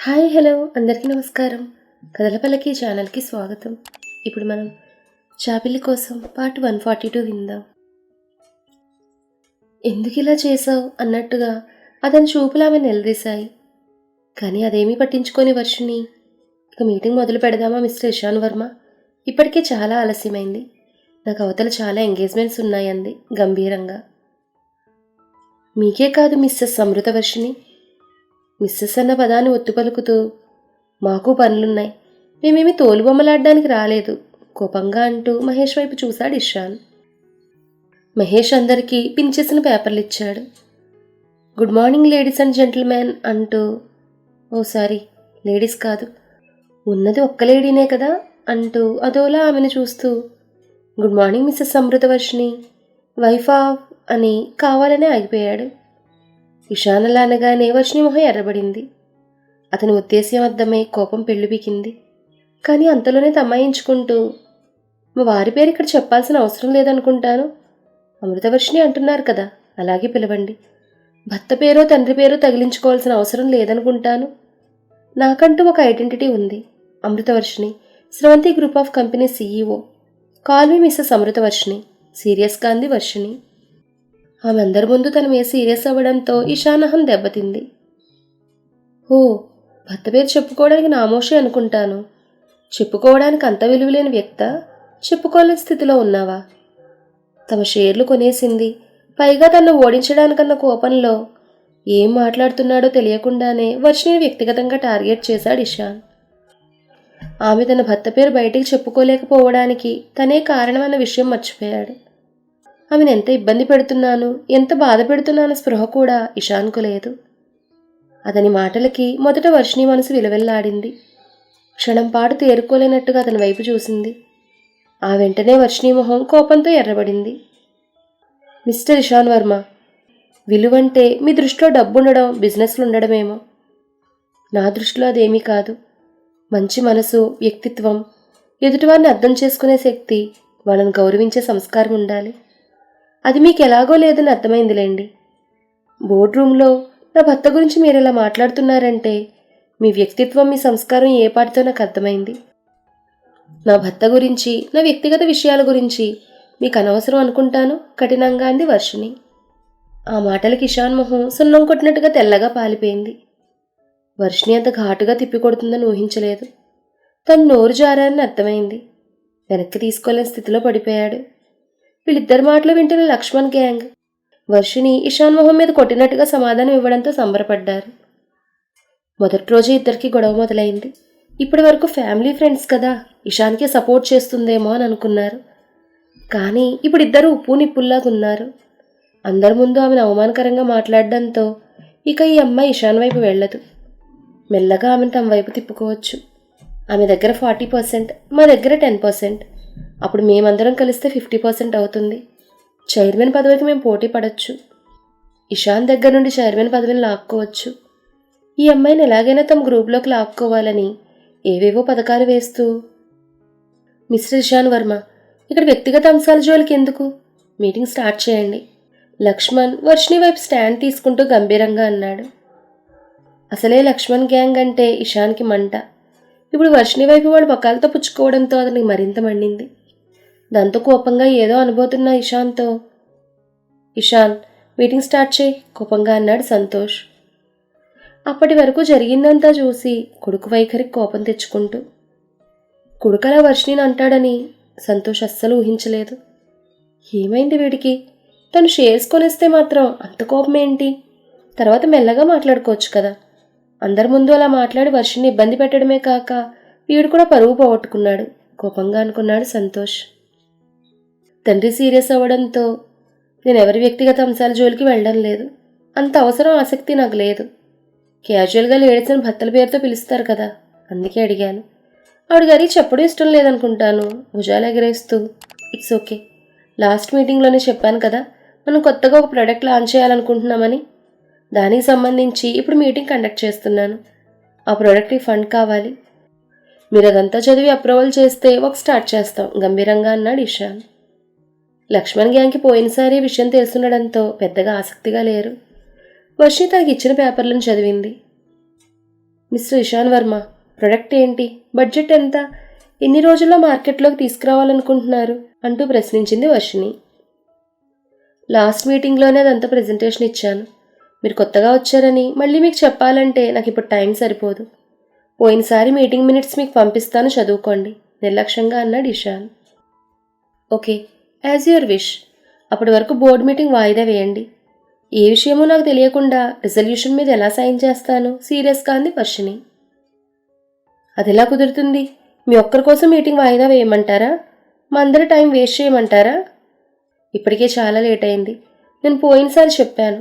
Hi hello. అందరికీ నమస్కారం. కదలపల్లకి ఛానల్కి స్వాగతం. ఇప్పుడు మనం చాపిల్లి కోసం పార్ట్ వన్ ఫార్టీ టూ విందాం. ఎందుకు ఇలా చేసావు అన్నట్టుగా అతని చూపులు ఆమె నిలదీశాయి. కానీ అదేమీ పట్టించుకొని వర్షిని ఇక మీటింగ్ మొదలు పెడదామా మిస్టర్ ఇషాన్ వర్మ? ఇప్పటికే చాలా ఆలస్యమైంది. నాకు అవతల చాలా ఎంగేజ్మెంట్స్ ఉన్నాయంది గంభీరంగా. మీకే కాదు మిస్సెస్ అమృతవర్షిని మిస్సెస్ అన్న పదాన్ని ఒత్తు పలుకుతూ మాకు పనులున్నాయి. మేమేమి తోలుబొమ్మలాడడానికి రాలేదు కోపంగా అంటూ మహేష్ వైపు చూశాడు ఇషాన్. మహేష్ అందరికీ పించేసిన పేపర్లు ఇచ్చాడు. Good morning ladies and gentlemen అంటూ ఓ సారీ లేడీస్ కాదు ఉన్నది ఒక్క లేడీనే కదా అంటూ అదోలా ఆమెను చూస్తూ good morning Mrs Amritavarshini wife of అని కావాలనే ఆగిపోయాడు. ఇషాన్ అనగానే వర్షిని మొహం ఎర్రబడింది. అతని ఉద్దేశ్యం అర్థమై కోపం పెళ్ళిపికింది కానీ అంతలోనే తమ్మాయించుకుంటూ మా వారి పేరు ఇక్కడ చెప్పాల్సిన అవసరం లేదనుకుంటాను. అమృతవర్షిణి అంటున్నారు కదా అలాగే పిలవండి. భర్త పేరో తండ్రి పేరో తగిలించుకోవాల్సిన అవసరం లేదనుకుంటాను. నాకంటూ ఒక ఐడెంటిటీ ఉంది. Amritavarshini Sravanthi group of company CEO. Call me Mrs Amritavarshini సీరియస్గా అంది వర్షిణి. ఆమె అందరి ముందు తన మీద సీరియస్ అవ్వడంతో ఇషానహం దెబ్బతింది. ఓ భర్త పేరు చెప్పుకోవడానికి నామోషే అనుకుంటాను. చెప్పుకోవడానికి అంత విలువలేని వ్యక్త చెప్పుకోలేని స్థితిలో ఉన్నావా? తమ షేర్లు కొనేసింది. పైగా తను ఓడించడానికన్న కోపంలో ఏం మాట్లాడుతున్నాడో తెలియకుండానే వర్షిని వ్యక్తిగతంగా టార్గెట్ చేశాడు ఇషాన్. ఆమె తన భర్త పేరు బయటికి చెప్పుకోలేకపోవడానికి తనే కారణమన్న విషయం మర్చిపోయాడు. ఆమెను ఎంత ఇబ్బంది పెడుతున్నాను? ఎంత బాధ పెడుతున్నాను స్పృహ కూడా ఇషాన్కు లేదు. అతని మాటలకి మొదట వర్షిణి మనసు విలవెల్లాడింది. క్షణంపాటు తేరుకోలేనట్టుగా అతని వైపు చూసింది. ఆ వెంటనే వర్షిణి మొహం కోపంతో ఎర్రబడింది. మిస్టర్ ఇషాన్ వర్మ విలువంటే మీ దృష్టిలో డబ్బుండడం బిజినెస్లు ఉండడమేమో నా దృష్టిలో అదేమీ కాదు. మంచి మనసు వ్యక్తిత్వం ఎదుటివారిని అర్థం చేసుకునే శక్తి వాళ్ళని గౌరవించే సంస్కారం ఉండాలి అది మీకు ఎలాగో లేదని అర్థమైందిలేండి. బోర్డ్ రూమ్లో నా భర్త గురించి మీరు ఇలా మాట్లాడుతున్నారంటే మీ వ్యక్తిత్వం మీ సంస్కారం ఏ పాటితో నాకు అర్థమైంది. నా భర్త గురించి నా వ్యక్తిగత విషయాల గురించి మీకు అనవసరం అనుకుంటాను కఠినంగా అంది వర్షిణి. ఆ మాటలు కిషాన్ మొహం సున్నం కొట్టినట్టుగా తెల్లగా పాలిపోయింది. వర్షిణి అంత ఘాటుగా తిప్పికొడుతుందని ఊహించలేదు. తను నోరు జారారని అర్థమైంది. వెనక్కి తీసుకోలేని స్థితిలో పడిపోయాడు. వీళ్ళిద్దరి మాటలు వింటున్న లక్ష్మణ్ గ్యాంగ్ వర్షిని ఇషాన్ మొహం మీద కొట్టినట్టుగా సమాధానం ఇవ్వడంతో సంబరపడ్డారు. మొదటి రోజు ఇద్దరికి గొడవ మొదలైంది. ఇప్పటి వరకు ఫ్యామిలీ ఫ్రెండ్స్ కదా ఇషాన్కే సపోర్ట్ చేస్తుందేమో అని అనుకున్నారు. కానీ ఇప్పుడు ఇద్దరు ఉప్పు నిప్పుల్లాగా ఉన్నారు. అందరి ముందు ఆమెను అవమానకరంగా మాట్లాడడంతో ఇక ఈ అమ్మాయి ఇషాన్ వైపు వెళ్ళదు. మెల్లగా ఆమెను తమ వైపు తిప్పుకోవచ్చు. ఆమె దగ్గర ఫార్టీ పర్సెంట్ మా దగ్గర టెన్ పర్సెంట్. అప్పుడు మేమందరం కలిస్తే ఫిఫ్టీ పర్సెంట్ అవుతుంది. చైర్మన్ పదవికి మేము పోటీ పడవచ్చు ఇషాన్ దగ్గర నుండి చైర్మన్ పదవిని లాక్కోవచ్చు. ఈ అమ్మాయిని ఎలాగైనా తమ గ్రూప్లోకి లాక్కోవాలని ఏవేవో పథకాలు వేస్తూ. మిస్టర్ ఇషాన్ వర్మ ఇక్కడ వ్యక్తిగత అంశాల జోలికి ఎందుకు? మీటింగ్ స్టార్ట్ చేయండి. లక్ష్మణ్ వర్షిని వైపు స్టాండ్ తీసుకుంటూ గంభీరంగా అన్నాడు. అసలే లక్ష్మణ్ గ్యాంగ్ అంటే ఇషాన్కి మంట. ఇప్పుడు వర్షిని వైపు వాళ్ళు పకాలతో పుచ్చుకోవడంతో అతనికి మరింత మండింది. దాంతో కోపంగా ఏదో అనుబోతున్న ఇషాన్తో. ఇషాన్ మీటింగ్ స్టార్ట్ చేయి కోపంగా అన్నాడు సంతోష్. అప్పటి వరకు జరిగిందంతా చూసి కొడుకు వైఖరికి కోపం తెచ్చుకుంటూ. కొడుకలా వర్షిని అంటాడని సంతోష్ అస్సలు ఊహించలేదు. ఏమైంది వీడికి? తను షేర్స్ కొనిస్తే మాత్రం అంత కోపం ఏంటి తర్వాత మెల్లగా మాట్లాడుకోవచ్చు కదా. అందరి ముందు అలా మాట్లాడి వర్షిని ఇబ్బంది పెట్టడమే కాక వీడు కూడా పరువు పోగొట్టుకున్నాడు. కోపంగా అనుకున్నాడు సంతోష్. తండ్రి సీరియస్ అవ్వడంతో నేను ఎవరి వ్యక్తిగత అంశాల జోలికి వెళ్ళడం లేదు. అంత అవసరం ఆసక్తి నాకు లేదు. క్యాజువల్గా లేడీస్ అని భర్తల పేరుతో పిలుస్తారు కదా అందుకే అడిగాను. ఆవిడ గారి చెప్పడం ఇష్టం లేదనుకుంటాను భుజాలు ఎగరేస్తూ ఇట్స్ ఓకే లాస్ట్ మీటింగ్లోనే చెప్పాను కదా మనం కొత్తగా ఒక ప్రోడక్ట్ లాంచ్ చేయాలనుకుంటున్నామని. దానికి సంబంధించి ఇప్పుడు మీటింగ్ కండక్ట్ చేస్తున్నాను. ఆ ప్రోడక్ట్కి ఫండ్ కావాలి. మీరు అదంతా చదివి అప్రూవల్ చేస్తే ఒక స్టార్ట్ చేస్తాం గంభీరంగా అన్నాడు ఇషాన్. లక్ష్మణ్ గ్యాంగ్కి పోయినసారి విషయం తెలుసుండడంతో పెద్దగా ఆసక్తిగా లేరు. వర్షి తనకి ఇచ్చిన పేపర్లను చదివింది. మిస్టర్ ఇషాన్ వర్మ ప్రొడక్ట్ ఏంటి? బడ్జెట్ ఎంత? ఎన్ని రోజుల్లో మార్కెట్లోకి తీసుకురావాలనుకుంటున్నారు? అంటూ ప్రశ్నించింది వర్షిని లాస్ట్ మీటింగ్లోనే అదంతా ప్రజెంటేషన్ ఇచ్చాను. మీరు కొత్తగా వచ్చారని మళ్ళీ మీకు చెప్పాలంటే నాకు ఇప్పుడు టైం సరిపోదు. పోయినసారి మీటింగ్ మినిట్స్ మీకు పంపిస్తాను చదువుకోండి నిర్లక్ష్యంగా అన్నాడు Ishan. Okay as your wish అప్పటి వరకు బోర్డు మీటింగ్ వాయిదా వేయండి. ఏ విషయమో నాకు తెలియకుండా రిజల్యూషన్ మీద ఎలా సైన్ చేస్తాను? సీరియస్గా అంది పర్షిని అది ఎలా కుదురుతుంది? మీ ఒక్కరి కోసం మీటింగ్ వాయిదా వేయమంటారా? మా అందరి టైం వేస్ట్ చేయమంటారా? ఇప్పటికే చాలా లేట్ అయింది. నేను పోయినసారి చెప్పాను.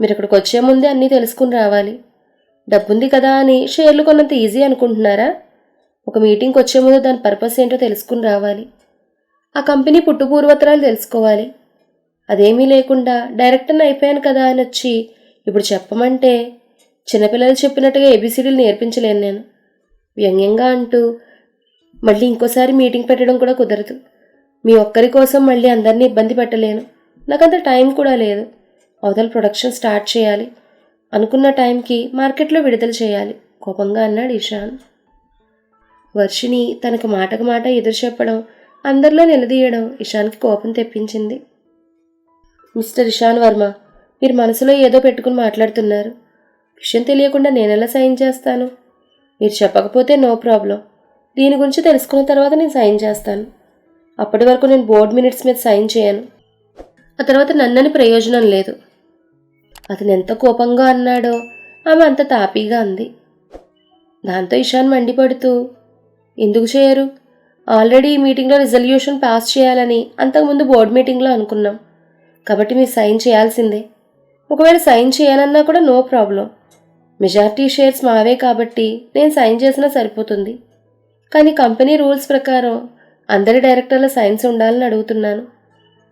మీరు ఇక్కడికి వచ్చే ముందే అన్నీ తెలుసుకుని రావాలి. డబ్బుంది కదా అని షేర్లు కొన్నంత ఈజీ అనుకుంటున్నారా? ఒక మీటింగ్కి వచ్చే ముందు దాని పర్పస్ ఏంటో తెలుసుకుని రావాలి. ఆ కంపెనీ పుట్టుపూర్వతరాలు తెలుసుకోవాలి. అదేమీ లేకుండా డైరెక్టర్ని అయిపోయాను కదా అని వచ్చి ఇప్పుడు చెప్పమంటే చిన్నపిల్లలు చెప్పినట్టుగా ఏబిసిడీలు నేర్పించలేను నేను. వ్యంగ్యంగా అంటూ మళ్ళీ ఇంకోసారి మీటింగ్ పెట్టడం కూడా కుదరదు. మీ ఒక్కరి కోసం మళ్ళీ అందరినీ ఇబ్బంది పెట్టలేను. నాకంత టైం కూడా లేదు. అవతల ప్రొడక్షన్ స్టార్ట్ చేయాలి. అనుకున్న టైంకి మార్కెట్లో విడుదల చేయాలి. కోపంగా అన్నాడు ఇషాన్ వర్షిని తనకు మాటకు మాట ఎదురు చెప్పడం అందరిలో నిలదీయడం ఇషాన్కి కోపం తెప్పించింది. మిస్టర్ ఇషాన్ వర్మ మీరు మనసులో ఏదో పెట్టుకుని మాట్లాడుతున్నారు. విషయం తెలియకుండా నేనెలా సైన్ చేస్తాను? మీరు చెప్పకపోతే నో ప్రాబ్లం. దీని గురించి తెలుసుకున్న తర్వాత నేను సైన్ చేస్తాను. అప్పటి వరకు నేను బోర్డ్ మినిట్స్ మీద సైన్ చేయను. ఆ తర్వాత నన్నని ప్రయోజనం లేదు. అతను ఎంత కోపంగా అన్నాడో ఆమె అంత తాపీగా అంది. దాంతో ఇషాన్ మండిపడుతూ ఎందుకు చేయరు? ఆల్రెడీ ఈ మీటింగ్లో రిజల్యూషన్ పాస్ చేయాలని అంతకుముందు బోర్డు మీటింగ్లో అనుకున్నాం. కాబట్టి మీరు సైన్ చేయాల్సిందే. ఒకవేళ సైన్ చేయనన్నా కూడా నో ప్రాబ్లం మెజారిటీ షేర్స్ మావే కాబట్టి నేను సైన్ చేసినా సరిపోతుంది. కానీ కంపెనీ రూల్స్ ప్రకారం అందరి డైరెక్టర్ల సైన్స్ ఉండాలని అడుగుతున్నాను.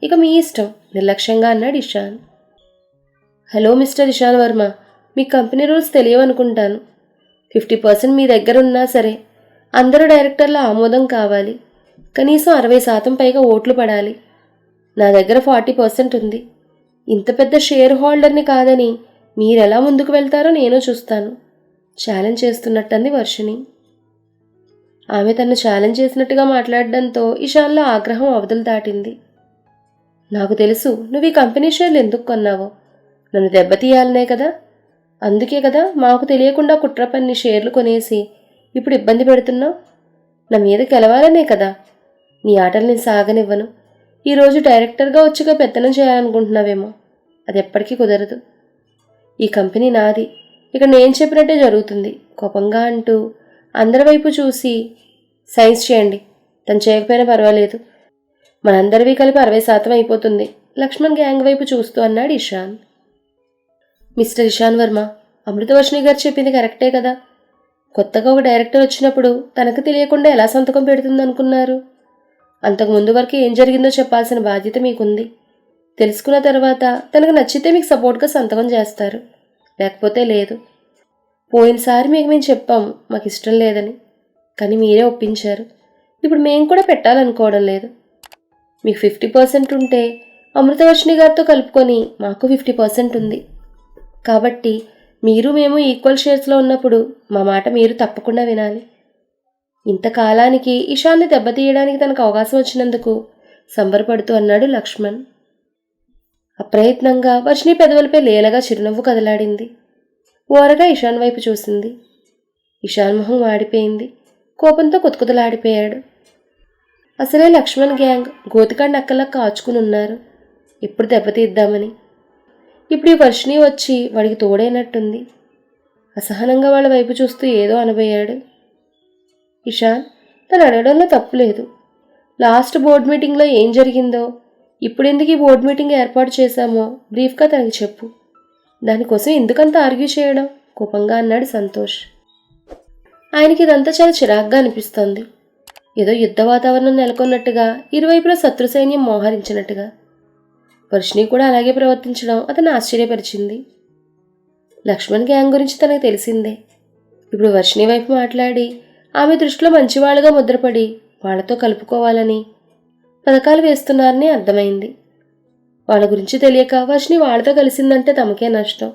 ఇక మీ ఇష్టం. నిర్లక్ష్యంగా అన్నాడు Ishan. Hello Mr Ishan Varma. మీ కంపెనీ రూల్స్ తెలియవనుకుంటాను. ఫిఫ్టీ పర్సెంట్ మీ దగ్గర ఉన్నా సరే అందరూ డైరెక్టర్ల ఆమోదం కావాలి. కనీసం అరవై శాతం పైగా ఓట్లు పడాలి. నా దగ్గర ఫార్టీ పర్సెంట్ ఉంది. ఇంత పెద్ద షేర్ హోల్డర్ని కాదని మీరెలా ముందుకు వెళ్తారో నేను చూస్తాను. ఛాలెంజ్ చేస్తున్నట్టుంది వర్షిణి. ఆమె తను ఛాలెంజ్ చేసినట్టుగా మాట్లాడడంతో ఇషాన్లో ఆగ్రహం అవతలు దాటింది. నాకు తెలుసు నువ్వు ఈ కంపెనీ షేర్లు ఎందుకు కొన్నావో? నన్ను దెబ్బతీయాలనే కదా? అందుకే కదా మాకు తెలియకుండా కుట్ర పన్ని షేర్లు కొనేసి ఇప్పుడు ఇబ్బంది పెడుతున్నావు? నా మీద గెలవాలనే కదా. నీ ఆటలు నేను సాగనివ్వను. ఈరోజు డైరెక్టర్గా వచ్చిగా పెత్తనం చేయాలనుకుంటున్నావేమో. అది ఎప్పటికీ కుదరదు. ఈ కంపెనీ నాది. ఇక నేను చెప్పినట్టే జరుగుతుంది. కోపంగా అంటూ అందరి వైపు చూసి సైన్స్ చేయండి. తను చేయకపోయినా పర్వాలేదు. మనందరివి కలిపి అరవై శాతం అయిపోతుంది. లక్ష్మణ్ గ్యాంగ్ వైపు చూస్తూ అన్నాడు ఇషాన్. మిస్టర్ ఇషాన్ వర్మ అమృతవర్షిణి గారు చెప్పింది కరెక్టే కదా. కొత్తగా ఒక డైరెక్టర్ వచ్చినప్పుడు తనకు తెలియకుండా ఎలా సంతకం పెడుతుందనుకున్నారు? అంతకు ముందు వరకు ఏం జరిగిందో చెప్పాల్సిన బాధ్యత మీకుంది. తెలుసుకున్న తర్వాత తనకు నచ్చితే మీకు సపోర్ట్గా సంతకం చేస్తారు. లేకపోతే లేదు. పోయినసారి మీకు మేము చెప్పాం మాకు ఇష్టం లేదని. కానీ మీరే ఒప్పించారు. ఇప్పుడు మేము కూడా పెట్టాలనుకోవడం లేదు. మీకు ఫిఫ్టీ పర్సెంట్ ఉంటే అమృతవర్షిణి గారితో కలుపుకొని మాకు ఫిఫ్టీ పర్సెంట్ ఉంది. కాబట్టి మీరు మేము ఈక్వల్ షేర్స్లో ఉన్నప్పుడు మా మాట మీరు తప్పకుండా వినాలి. ఇంతకాలానికి ఇషాన్ని దెబ్బతీయడానికి తనకు అవకాశం వచ్చినందుకు సంబరపడుతూ అన్నాడు లక్ష్మణ్. అప్రయత్నంగా వర్షిణి పెదవులపై లేలగా చిరునవ్వు కదలాడింది. ఓరగా ఇషాన్ వైపు చూసింది. ఇషాన్ మొహం వాడిపోయింది. కోపంతో కుతకుతలాడిపోయాడు. అసలే లక్ష్మణ్ గ్యాంగ్ గోతికాడ నక్కల్లా కాచుకుని ఉన్నారు. ఇప్పుడు దెబ్బతీద్దామని ఇప్పుడు ఈ వర్షిణి వచ్చి వాడికి తోడైనట్టుంది. అసహనంగా వాళ్ళ వైపు చూస్తూ ఏదో అనబోయాడు. ఇషాన్ తను అడగడంలో తప్పులేదు. లాస్ట్ బోర్డ్ మీటింగ్లో ఏం జరిగిందో ఇప్పుడు ఎందుకు ఈ బోర్డ్ మీటింగ్ ఏర్పాటు చేశామో బ్రీఫ్గా తనకి చెప్పు. దానికోసం ఎందుకంత ఆర్గ్యూ చేయడం? కోపంగా అన్నాడు సంతోష్. ఆయనకి ఇదంతా చాలా చిరాగ్గా అనిపిస్తోంది. ఏదో యుద్ధ వాతావరణం నెలకొన్నట్టుగా ఇరువైపులా శత్రు సైన్యం మోహరించినట్టుగా. వర్షిణి కూడా అలాగే ప్రవర్తించడం అతను ఆశ్చర్యపరిచింది. లక్ష్మణ్ గ్యాంగ్ గురించి తనకు తెలిసిందే. ఇప్పుడు వర్షిణి వైపు మాట్లాడి ఆమె దృష్టిలో మంచివాళ్ళుగా ముద్రపడి వాళ్ళతో కలుపుకోవాలని పథకాలు వేస్తున్నారని అర్థమైంది. వాళ్ళ గురించి తెలియక వర్షిని వాళ్ళతో కలిసిందంటే తమకే నష్టం.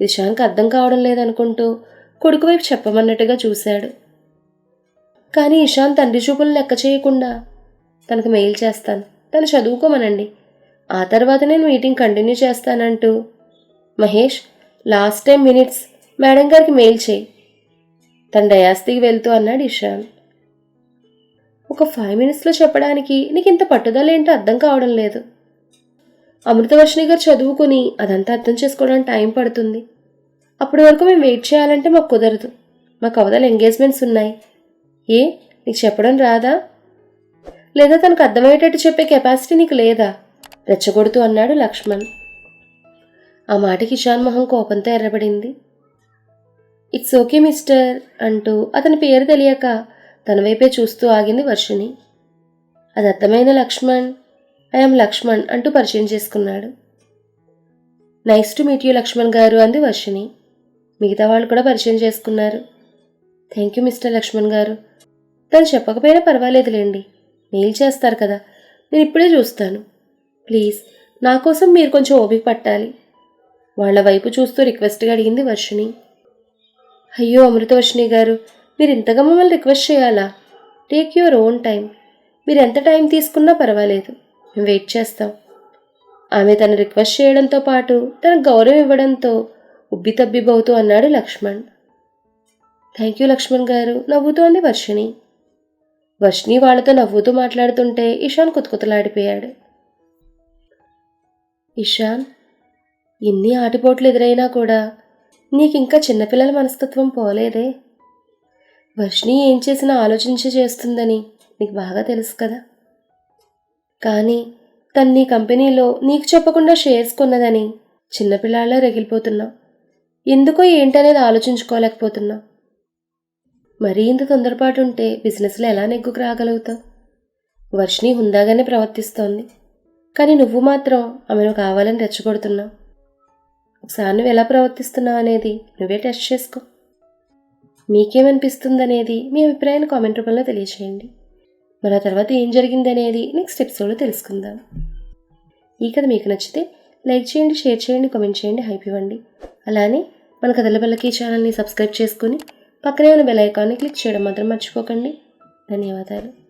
ఇషాన్కి అర్థం కావడం లేదనుకుంటూ కొడుకు వైపు చెప్పమన్నట్టుగా చూశాడు. కానీ ఇషాన్ తండ్రి చూపులు లెక్క చేయకుండా తనకు మెయిల్ చేస్తాను. తను చదువుకోమనండి. ఆ తర్వాత నేను meeting continue చేస్తానంటూ. Mahesh last time minutes madam గారికి మెయిల్ చేయి. తన డయాస్తికి వెళ్తూ అన్నాడు ఇషాన్. ఒక ఫైవ్ మినిట్స్లో చెప్పడానికి నీకు ఇంత పట్టుదల ఏంటో అర్థం కావడం లేదు. అమృతవర్షిణి గారు చదువుకుని అదంతా అర్థం చేసుకోవడానికి టైం పడుతుంది. అప్పటి వరకు మేము వెయిట్ చేయాలంటే మాకు కుదరదు. మాకు అవతల ఎంగేజ్మెంట్స్ ఉన్నాయి. ఏ నీకు చెప్పడం రాదా? లేదా తనకు అర్థమయ్యేటట్టు చెప్పే కెపాసిటీ నీకు లేదా? రెచ్చగొడుతూ అన్నాడు లక్ష్మణ్. ఆ మాటకి ఇషాన్ మొహం కోపంతో ఎర్రబడింది. ఇట్స్ ఓకే మిస్టర్ అంటూ అతని పేరు తెలియక తన వైపే చూస్తూ ఆగింది వర్షిని అది అర్థమైన లక్ష్మణ్? ఐఎమ్ లక్ష్మణ్ అంటూ పరిచయం చేసుకున్నాడు. Nice to meet you Lakshman గారు అంది వర్షిని మిగతా వాళ్ళు కూడా పరిచయం చేసుకున్నారు. థ్యాంక్ యూ మిస్టర్ లక్ష్మణ్ గారు. తను చెప్పకపోయినా పర్వాలేదులేండి. మెయిల్ చేస్తారు కదా. నేను ఇప్పుడే చూస్తాను. ప్లీజ్ నా కోసం మీరు కొంచెం ఓపిక పట్టాలి. వాళ్ళ వైపు చూస్తూ రిక్వెస్ట్గా అడిగింది వర్షిణి. అయ్యో అమృతవర్షిణి గారు మీరు ఇంతగా మమ్మల్ని రిక్వెస్ట్ చేయాలా? టేక్ యువర్ ఓన్ టైం మీరు ఎంత టైం తీసుకున్నా పర్వాలేదు. మేము వెయిట్ చేస్తాం. ఆమె తను రిక్వెస్ట్ చేయడంతో పాటు తన గౌరవం ఇవ్వడంతో ఉబ్బితబ్బిబోతూ అన్నాడు లక్ష్మణ్. థ్యాంక్ యూ లక్ష్మణ్ గారు నవ్వుతూ అంది వర్షిణి. వర్షిణి వాళ్ళతో నవ్వుతూ మాట్లాడుతుంటే ఇషాన్ కుతకుతలాడిపోయాడు. ఇషాన్ ఎన్ని ఆటిపోట్లు ఎదురైనా కూడా నీకింకా చిన్నపిల్లల మనస్తత్వం పోలేదే. వర్షిణి ఏం చేసినా ఆలోచించి చేస్తుందని నీకు బాగా తెలుసు కదా. కానీ తను నీ కంపెనీలో నీకు చెప్పకుండా షేర్స్ కొన్నదని చిన్నపిల్లాళ్ళ రగిలిపోతున్నావు. ఎందుకో ఏంటనేది ఆలోచించుకోలేకపోతున్నా మరీ ఇంత తొందరపాటు ఉంటే బిజినెస్లో ఎలా నెగ్గుకు రాగలుగుతావు? వర్షిణి హుందాగానే ప్రవర్తిస్తోంది. కానీ నువ్వు మాత్రం ఆమెను కావాలని రెచ్చగొడుతున్నావు. ఒకసారి నువ్వు ఎలా ప్రవర్తిస్తున్నావు అనేది నువ్వే టెస్ట్ చేసుకో. మీకేమనిపిస్తుంది అనేది మీ అభిప్రాయాన్ని కామెంట్ రూపంలో తెలియచేయండి. మరి ఆ తర్వాత ఏం జరిగింది అనేది నెక్స్ట్ ఎపిసోడ్లో తెలుసుకుందాం. ఈ కథ మీకు నచ్చితే లైక్ చేయండి షేర్ చేయండి కామెంట్ చేయండి హైప్ ఇవ్వండి. అలానే మన కథల బల్లకి ఛానల్ని సబ్స్క్రైబ్ చేసుకుని పక్కనే ఉన్న బెల్ ఐకాన్ని క్లిక్ చేయడం మాత్రం మర్చిపోకండి. ధన్యవాదాలు.